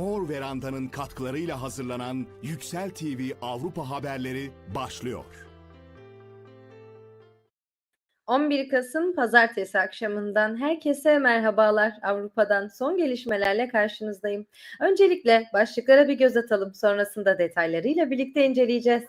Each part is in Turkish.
Mor Veranda'nın katkılarıyla hazırlanan Yüksel TV Avrupa haberleri başlıyor. 11 Kasım Pazartesi akşamından herkese merhabalar. Avrupa'dan son gelişmelerle karşınızdayım. Öncelikle başlıklara bir göz atalım. Sonrasında detaylarıyla birlikte inceleyeceğiz.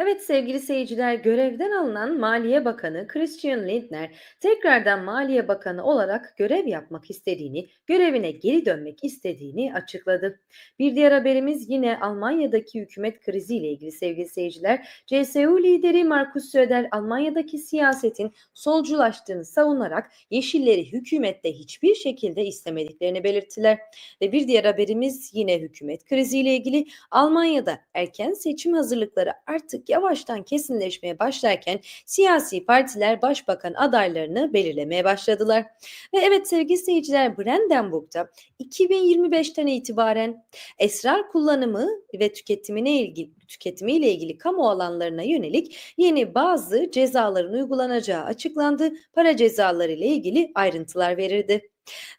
Evet sevgili seyirciler görevden alınan Maliye Bakanı Christian Lindner tekrardan Maliye Bakanı olarak görev yapmak istediğini, görevine geri dönmek istediğini açıkladı. Bir diğer haberimiz yine Almanya'daki hükümet kriziyle ilgili sevgili seyirciler. CSU lideri Markus Söder Almanya'daki siyasetin solculaştığını savunarak Yeşilleri hükümette hiçbir şekilde istemediklerini belirttiler. Ve bir diğer haberimiz yine hükümet kriziyle ilgili Almanya'da erken seçim hazırlıkları artık yavaştan kesinleşmeye başlarken siyasi partiler başbakan adaylarını belirlemeye başladılar. Ve evet sevgili seyirciler Brandenburg'da 2025'ten itibaren esrar kullanımı ve tüketimine ilgili tüketimiyle ilgili kamu alanlarına yönelik yeni bazı cezaların uygulanacağı açıklandı. Para cezaları ile ilgili ayrıntılar verildi.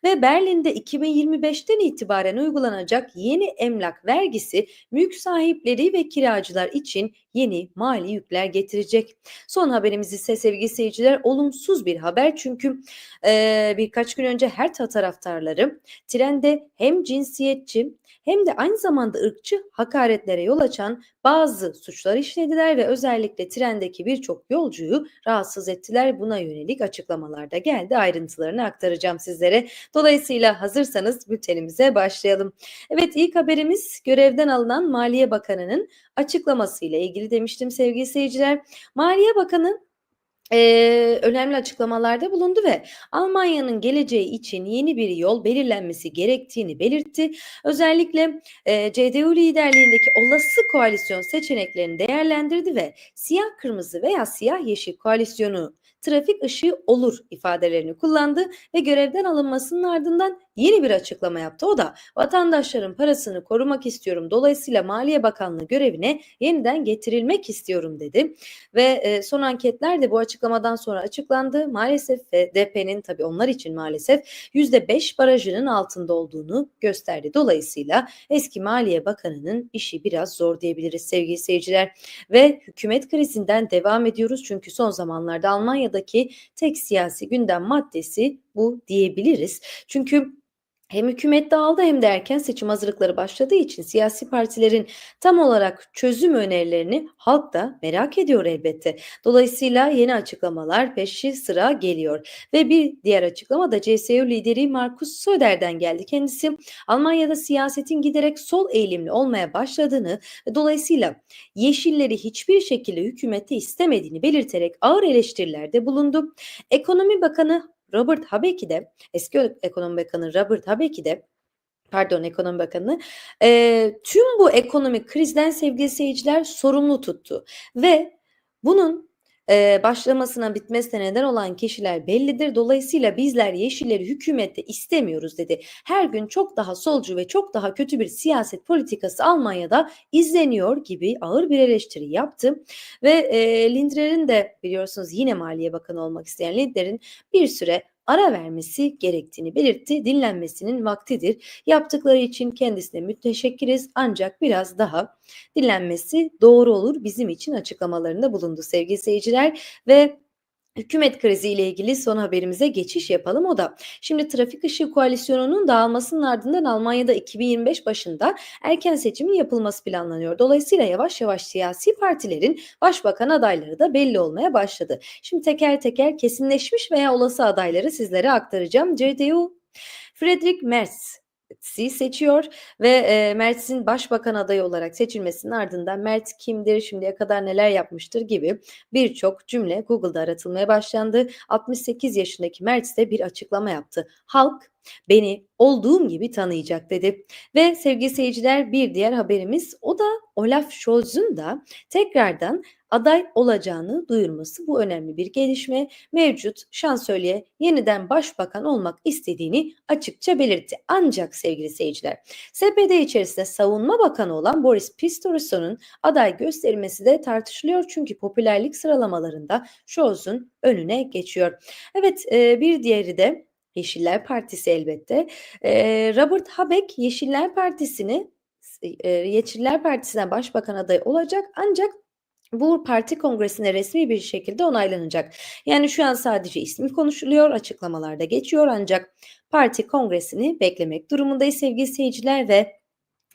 Ve Berlin'de 2025'ten itibaren uygulanacak yeni emlak vergisi mülk sahipleri ve kiracılar için yeni mali yükler getirecek. Son haberimiz ise sevgili seyirciler olumsuz bir haber çünkü e, birkaç gün önce her taraftarları trende hem cinsiyetçi hem de aynı zamanda ırkçı hakaretlere yol açan bazı suçlar işlediler ve özellikle trendeki birçok yolcuyu rahatsız ettiler. Buna yönelik açıklamalar da geldi. Ayrıntılarını aktaracağım sizlere. Dolayısıyla hazırsanız bültenimize başlayalım. Evet ilk haberimiz görevden alınan Maliye Bakanı'nın açıklamasıyla ilgili demiştim sevgili seyirciler. Maliye Bakanı Eee, önemli açıklamalarda bulundu ve Almanya'nın geleceği için yeni bir yol belirlenmesi gerektiğini belirtti. Özellikle eee, CDU liderliğindeki olası koalisyon seçeneklerini değerlendirdi ve siyah kırmızı veya siyah yeşil koalisyonu trafik ışığı olur ifadelerini kullandı ve görevden alınmasının ardından yeni bir açıklama yaptı. O da vatandaşların parasını korumak istiyorum. Dolayısıyla Maliye Bakanlığı görevine yeniden getirilmek istiyorum dedi. Ve e, son anketler de bu açıklamadan sonra açıklandı. Maalesef ve DP'nin tabii onlar için maalesef %5 barajının altında olduğunu gösterdi. Dolayısıyla eski Maliye Bakanı'nın işi biraz zor diyebiliriz sevgili seyirciler. Ve hükümet krizinden devam ediyoruz. Çünkü son zamanlarda Almanya'daki tek siyasi gündem maddesi bu diyebiliriz. Çünkü hem hükümet dağıldı hem de erken seçim hazırlıkları başladığı için siyasi partilerin tam olarak çözüm önerilerini halk da merak ediyor elbette. Dolayısıyla yeni açıklamalar peşi sıra geliyor. Ve bir diğer açıklama da CSU lideri Markus Söder'den geldi. Kendisi Almanya'da siyasetin giderek sol eğilimli olmaya başladığını ve dolayısıyla yeşilleri hiçbir şekilde hükümette istemediğini belirterek ağır eleştirilerde bulundu. Ekonomi Bakanı Robert Habeck de eski ekonomi bakanı Robert Habeck de pardon ekonomi bakanı e, tüm bu ekonomik krizden sevgili seyirciler sorumlu tuttu ve bunun başlamasına bitmesine neden olan kişiler bellidir. Dolayısıyla bizler yeşilleri hükümette istemiyoruz dedi. Her gün çok daha solcu ve çok daha kötü bir siyaset politikası Almanya'da izleniyor gibi ağır bir eleştiri yaptı. Ve e, Lindner'in de biliyorsunuz yine Maliye Bakanı olmak isteyen Lindner'in bir süre ara vermesi gerektiğini belirtti. Dinlenmesinin vaktidir. Yaptıkları için kendisine müteşekkiriz ancak biraz daha dinlenmesi doğru olur bizim için açıklamalarında bulundu sevgili seyirciler ve Hükümet krizi ile ilgili son haberimize geçiş yapalım o da. Şimdi trafik ışığı koalisyonunun dağılmasının ardından Almanya'da 2025 başında erken seçimin yapılması planlanıyor. Dolayısıyla yavaş yavaş siyasi partilerin başbakan adayları da belli olmaya başladı. Şimdi teker teker kesinleşmiş veya olası adayları sizlere aktaracağım. CDU Friedrich Merz Mertz'i seçiyor ve e, Mertz'in başbakan adayı olarak seçilmesinin ardından Mertz kimdir, şimdiye kadar neler yapmıştır gibi birçok cümle Google'da aratılmaya başlandı. 68 yaşındaki Mertz de bir açıklama yaptı. Halk beni olduğum gibi tanıyacak dedi. Ve sevgili seyirciler bir diğer haberimiz o da Olaf Scholz'un da tekrardan aday olacağını duyurması bu önemli bir gelişme. Mevcut şansölye yeniden başbakan olmak istediğini açıkça belirtti. Ancak sevgili seyirciler, SPD içerisinde savunma bakanı olan Boris Pistorius'un aday gösterilmesi de tartışılıyor çünkü popülerlik sıralamalarında Scholz'un önüne geçiyor. Evet, e, bir diğeri de Yeşiller Partisi elbette. E, Robert Habeck Yeşiller Partisi'ni e, Yeşiller Partisi'ne başbakan adayı olacak ancak bu parti kongresine resmi bir şekilde onaylanacak. Yani şu an sadece ismi konuşuluyor, açıklamalarda geçiyor ancak parti kongresini beklemek durumundayız sevgili seyirciler ve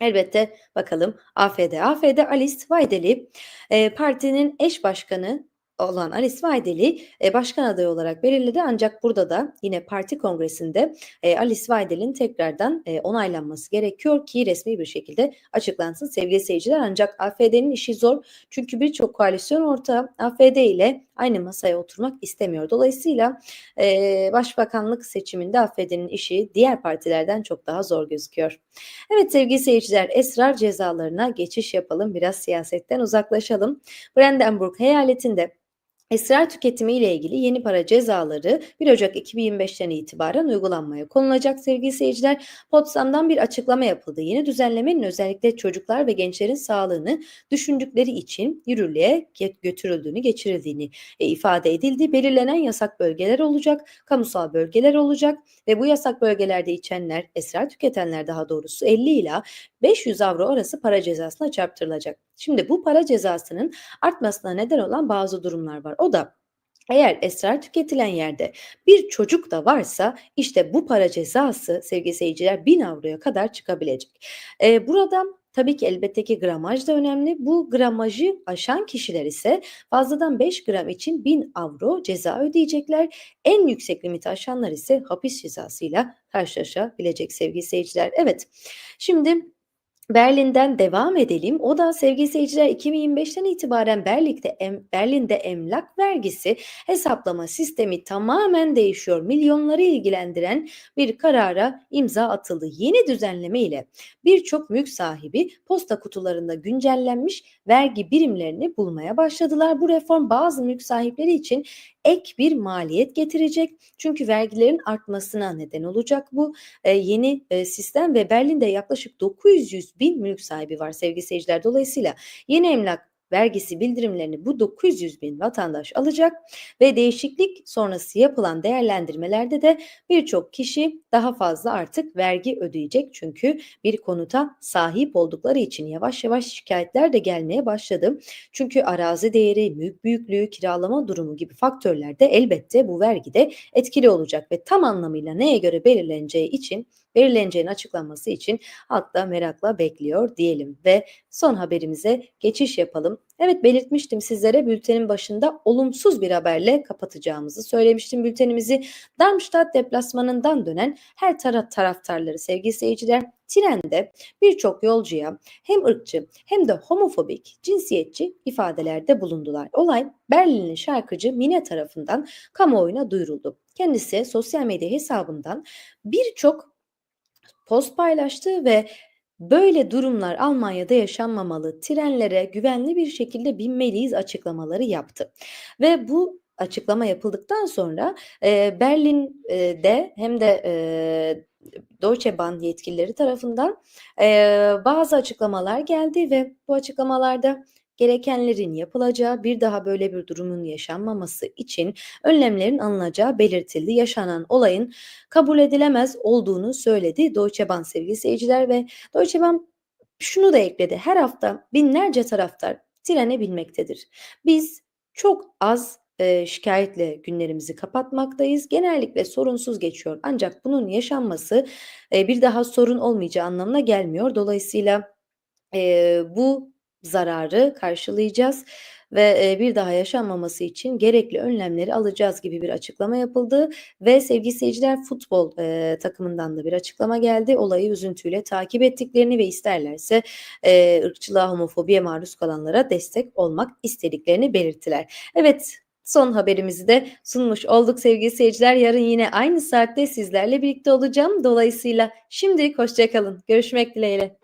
elbette bakalım AFD. AFD Alice Weideli e, partinin eş başkanı olan Alice Weideli e, başkan adayı olarak belirledi ancak burada da yine parti kongresinde e, Alice Weideli'nin tekrardan e, onaylanması gerekiyor ki resmi bir şekilde açıklansın sevgili seyirciler ancak AFD'nin işi zor çünkü birçok koalisyon ortağı AFD ile aynı masaya oturmak istemiyor. Dolayısıyla e, başbakanlık seçiminde AFD'nin işi diğer partilerden çok daha zor gözüküyor. Evet sevgili seyirciler esrar cezalarına geçiş yapalım biraz siyasetten uzaklaşalım. Brandenburg eyaletinde Esrar tüketimi ile ilgili yeni para cezaları 1 Ocak 2025'ten itibaren uygulanmaya konulacak sevgili seyirciler. Potsdam'dan bir açıklama yapıldı. Yeni düzenlemenin özellikle çocuklar ve gençlerin sağlığını düşündükleri için yürürlüğe götürüldüğünü, geçirildiğini e, ifade edildi. Belirlenen yasak bölgeler olacak, kamusal bölgeler olacak ve bu yasak bölgelerde içenler, esrar tüketenler daha doğrusu 50 ila 500 avro arası para cezasına çarptırılacak. Şimdi bu para cezasının artmasına neden olan bazı durumlar var. O da eğer esrar tüketilen yerde bir çocuk da varsa işte bu para cezası sevgili seyirciler 1000 avroya kadar çıkabilecek. Ee, burada Tabii ki elbette ki gramaj da önemli. Bu gramajı aşan kişiler ise fazladan 5 gram için 1000 avro ceza ödeyecekler. En yüksek limiti aşanlar ise hapis cezasıyla karşılaşabilecek sevgili seyirciler. Evet şimdi Berlin'den devam edelim. O da sevgili seyirciler 2025'ten itibaren Berlin'de, em, Berlin'de emlak vergisi hesaplama sistemi tamamen değişiyor. Milyonları ilgilendiren bir karara imza atıldı. Yeni düzenleme ile birçok mülk sahibi posta kutularında güncellenmiş vergi birimlerini bulmaya başladılar. Bu reform bazı mülk sahipleri için ek bir maliyet getirecek. Çünkü vergilerin artmasına neden olacak bu e, yeni e, sistem ve Berlin'de yaklaşık 900 bin mülk sahibi var sevgili seyirciler. Dolayısıyla yeni emlak vergisi bildirimlerini bu 900 bin vatandaş alacak ve değişiklik sonrası yapılan değerlendirmelerde de birçok kişi daha fazla artık vergi ödeyecek çünkü bir konuta sahip oldukları için yavaş yavaş şikayetler de gelmeye başladı. Çünkü arazi değeri, mülk büyüklüğü, kiralama durumu gibi faktörler de elbette bu vergide etkili olacak ve tam anlamıyla neye göre belirleneceği için belirleneceğinin açıklanması için halk da merakla bekliyor diyelim ve son haberimize geçiş yapalım. Evet belirtmiştim sizlere bültenin başında olumsuz bir haberle kapatacağımızı söylemiştim bültenimizi. Darmstadt deplasmanından dönen her taraf taraftarları sevgili seyirciler trende birçok yolcuya hem ırkçı hem de homofobik, cinsiyetçi ifadelerde bulundular. Olay Berlinli şarkıcı Mine tarafından kamuoyuna duyuruldu. Kendisi sosyal medya hesabından birçok post paylaştı ve böyle durumlar Almanya'da yaşanmamalı, trenlere güvenli bir şekilde binmeliyiz açıklamaları yaptı. Ve bu açıklama yapıldıktan sonra e, Berlin'de hem de e, Deutsche Bahn yetkilileri tarafından e, bazı açıklamalar geldi ve bu açıklamalarda gerekenlerin yapılacağı, bir daha böyle bir durumun yaşanmaması için önlemlerin alınacağı belirtildi. Yaşanan olayın kabul edilemez olduğunu söyledi Deutsche Bahn sevgili seyirciler ve Deutsche Bahn şunu da ekledi. Her hafta binlerce taraftar trene binmektedir. Biz çok az e, şikayetle günlerimizi kapatmaktayız. Genellikle sorunsuz geçiyor. Ancak bunun yaşanması e, bir daha sorun olmayacağı anlamına gelmiyor. Dolayısıyla e, bu zararı karşılayacağız ve e, bir daha yaşanmaması için gerekli önlemleri alacağız gibi bir açıklama yapıldı ve sevgili seyirciler futbol e, takımından da bir açıklama geldi. Olayı üzüntüyle takip ettiklerini ve isterlerse e, ırkçılığa, homofobiye maruz kalanlara destek olmak istediklerini belirttiler. Evet Son haberimizi de sunmuş olduk sevgili seyirciler. Yarın yine aynı saatte sizlerle birlikte olacağım. Dolayısıyla şimdilik hoşçakalın. Görüşmek dileğiyle.